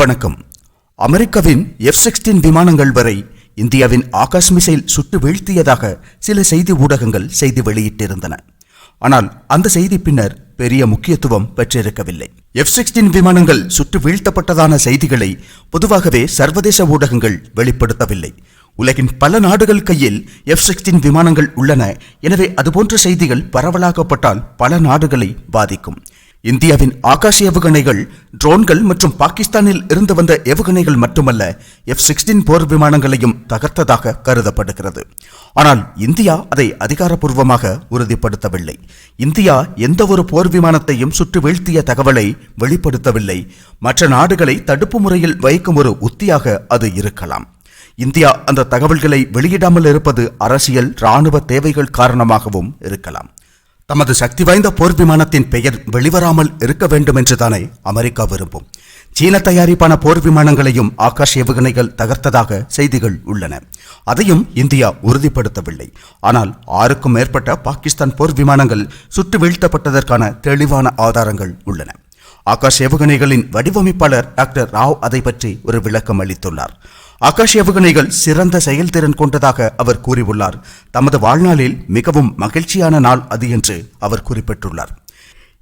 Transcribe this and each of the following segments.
வணக்கம். அமெரிக்காவின் F sixteen விமானங்கள் வரை இந்தியாவின் ஆகாஷ் மிசைல் சுட்டு வீழ்த்தியதாக சில செய்தி ஊடகங்கள் செய்தி வெளியிட்டிருந்தன. ஆனால் அந்த செய்தி பின்னர் பெரிய முக்கியத்துவம் பெற்றிருக்கவில்லை. எஃப் சிக்ஸ்டீன் விமானங்கள் சுட்டு வீழ்த்தப்பட்டதான செய்திகளை பொதுவாகவே சர்வதேச ஊடகங்கள் வெளிப்படுத்தவில்லை. உலகின் பல நாடுகள் கையில் எஃப் சிக்ஸ்டீன் விமானங்கள் உள்ளன. எனவே அதுபோன்ற செய்திகள் பரவலாக்கப்பட்டால் பல நாடுகளை பாதிக்கும். இந்தியாவின் ஆகாஷ் ஏவுகணைகள் ட்ரோன்கள் மற்றும் பாகிஸ்தானில் இருந்து வந்த ஏவுகணைகள் மட்டுமல்ல எஃப் சிக்ஸ்டீன் போர் விமானங்களையும் தகர்த்ததாக கருதப்படுகிறது. ஆனால் இந்தியா அதை அதிகாரப்பூர்வமாக உறுதிப்படுத்தவில்லை. இந்தியா எந்த ஒரு போர் விமானத்தையும் சுட்டு வீழ்த்திய தகவலை வெளிப்படுத்தவில்லை. மற்ற நாடுகளை தடுப்பு முறையில் வைக்கும் ஒரு உத்தியாக அது இருக்கலாம். இந்தியா அந்த தகவல்களை வெளியிடாமல் இருப்பது அரசியல் ராணுவ தேவைகள் காரணமாகவும் இருக்கலாம். தமது சக்தி வாய்ந்த போர் விமானத்தின் பெயர் வெளிவராமல் இருக்க வேண்டும் என்றுதானே அமெரிக்கா விரும்பும். சீன தயாரிப்பான போர் விமானங்களையும் ஆகாஷ் ஏவுகணைகள் தகர்த்ததாக செய்திகள் உள்ளன. அதையும் இந்தியா உறுதிப்படுத்தவில்லை. ஆனால் ஆறுக்கும் மேற்பட்ட பாகிஸ்தான் போர் விமானங்கள் சுட்டு வீழ்த்தப்பட்டதற்கான தெளிவான ஆதாரங்கள் உள்ளன. ஆகாஷ் ஏவுகணைகளின் வடிவமைப்பாளர் டாக்டர் ராவ் அதை பற்றி ஒரு விளக்கம் அளித்துள்ளார். ஆகாஷ் ஏவுகணைகள் சிறந்த செயல்திறன் கொண்டதாக அவர் கூறியுள்ளார். தமது வாழ்நாளில் மிகவும் மகிழ்ச்சியான நாள் அது என்று அவர் குறிப்பிட்டுள்ளார்.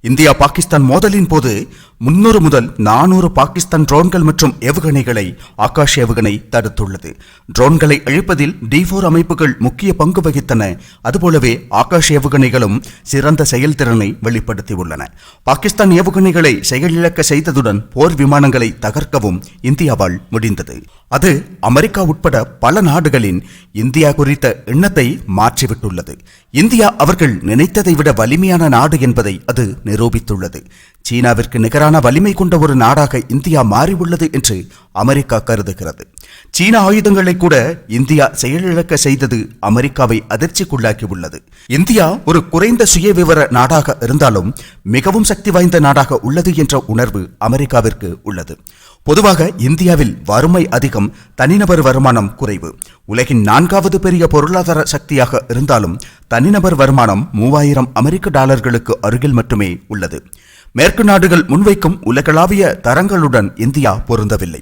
இந்தியா பாகிஸ்தான் மோதலின் போது முன்னூறு முதல் நானூறு பாகிஸ்தான் ட்ரோன்கள் மற்றும் ஏவுகணைகளை ஆகாஷ் ஏவுகணை தடுத்துள்ளது. ட்ரோன்களை அழிப்பதில் டி போர் அமைப்புகள் முக்கிய பங்கு வகித்தன. அதுபோலவே ஆகாஷ் ஏவுகணைகளும் சிறந்த செயல்திறனை வெளிப்படுத்தியுள்ளன. பாகிஸ்தான் ஏவுகணைகளை செயலிழக்க செய்ததுடன் போர் விமானங்களை தகர்க்கவும் இந்தியாவால் முடிந்தது. அது அமெரிக்கா உட்பட பல நாடுகளின் இந்தியா குறித்த எண்ணத்தை மாற்றிவிட்டுள்ளது. இந்தியா அவர்கள் நினைத்ததை விட வலிமையான நாடு என்பதை அது நிரூபித்துள்ளது. சீனாவிற்கு நிகரான வலிமை கொண்ட ஒரு நாடாக இந்தியா மாறியுள்ளது என்று அமெரிக்கா கருதுகிறது. சீன ஆயுதங்களை கூட இந்தியா செயலிழக்க செய்தது அமெரிக்காவை அதிர்ச்சிக்குள்ளாக்கியுள்ளது. இந்தியா ஒரு குறைந்த சுயவிவர நாடாக இருந்தாலும் மிகவும் சக்தி வாய்ந்த நாடாக உள்ளது என்ற உணர்வு அமெரிக்காவிற்கு உள்ளது. பொதுவாக இந்தியாவில் வறுமை அதிகம் தனிநபர் வருமானம் குறைவு. உலகின் நான்காவது பெரிய பொருளாதார சக்தியாக இருந்தாலும் தனிநபர் வருமானம் மூவாயிரம் அமெரிக்க டாலர்களுக்கு அருகில் மட்டுமே உள்ளது. மேற்கு நாடுகள் முன்வைக்கும் உலகளாவிய தரங்களுடன் இந்தியா பொருந்தவில்லை.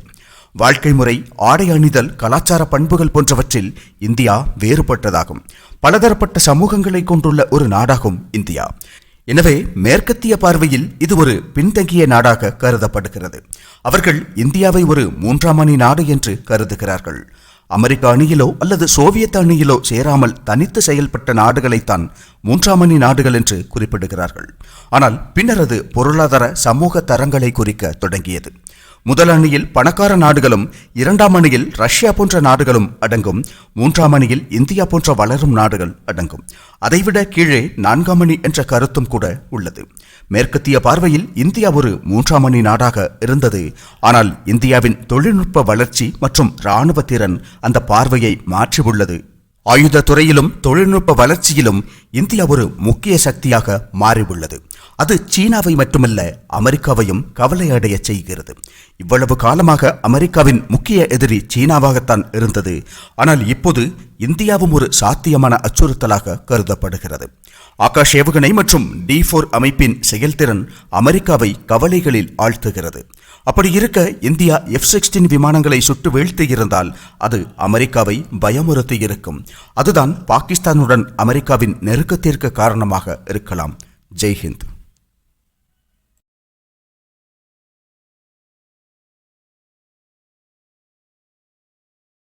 வாழ்க்கை முறை ஆடை அணிதல் கலாச்சார பண்புகள் போன்றவற்றில் இந்தியா வேறுபட்டதாகும். பலதரப்பட்ட சமூகங்களை கொண்டுள்ள ஒரு நாடாகும் இந்தியா. எனவே மேற்கத்திய பார்வையில் இது ஒரு பின்தங்கிய நாடாக கருதப்படுகிறது. அவர்கள் இந்தியாவை ஒரு மூன்றாம் அணி நாடு என்று கருதுகிறார்கள். அமெரிக்க அணியிலோ அல்லது சோவியத் அணியிலோ சேராமல் தனித்து செயல்பட்ட நாடுகளைத்தான் மூன்றாம் அணி நாடுகள் என்று குறிப்பிடுகிறார்கள். ஆனால் பின்னர் அது பொருளாதார சமூக தரங்களை குறிக்க தொடங்கியது. முதல் அணியில் பணக்கார நாடுகளும் இரண்டாம் அணியில் ரஷ்யா போன்ற நாடுகளும் அடங்கும் மூன்றாம் அணியில் இந்தியா போன்ற வளரும் நாடுகள் அடங்கும். அதைவிட கீழே நான்காம் அணி என்ற கருத்தும் கூட உள்ளது. மேற்கத்திய பார்வையில் இந்தியா ஒரு மூன்றாம் அணி நாடாக இருந்தது. ஆனால் இந்தியாவின் தொழில்நுட்ப வளர்ச்சி மற்றும் இராணுவ திறன் அந்த பார்வையை மாற்றியுள்ளது ஆயுத துறையிலும் தொழில்நுட்ப வளர்ச்சியிலும் இந்தியா ஒரு முக்கிய சக்தியாக மாறியுள்ளது. அது சீனாவை மட்டுமல்ல அமெரிக்காவையும் கவலையடைய செய்கிறது. இவ்வளவு காலமாக அமெரிக்காவின் முக்கிய எதிரி சீனாவாகத்தான் இருந்தது. ஆனால் இப்போது இந்தியாவும் ஒரு சாத்தியமான அச்சுறுத்தலாக கருதப்படுகிறது. ஆகாஷ் ஏவுகணை மற்றும் டி ஃபோர் அமைப்பின் செயல்திறன் அமெரிக்காவை கவலைகளில் ஆழ்த்துகிறது. அப்படி இருக்க இந்தியா எஃப் சிக்ஸ்டீன் விமானங்களை சுட்டு வீழ்த்தியிருந்தால் அது அமெரிக்காவை பயமுறுத்தி இருக்கும். அதுதான் பாகிஸ்தானுடன் அமெரிக்காவின் நெருக்கத்திற்கு காரணமாக இருக்கலாம். ஜெய்ஹிந்த்.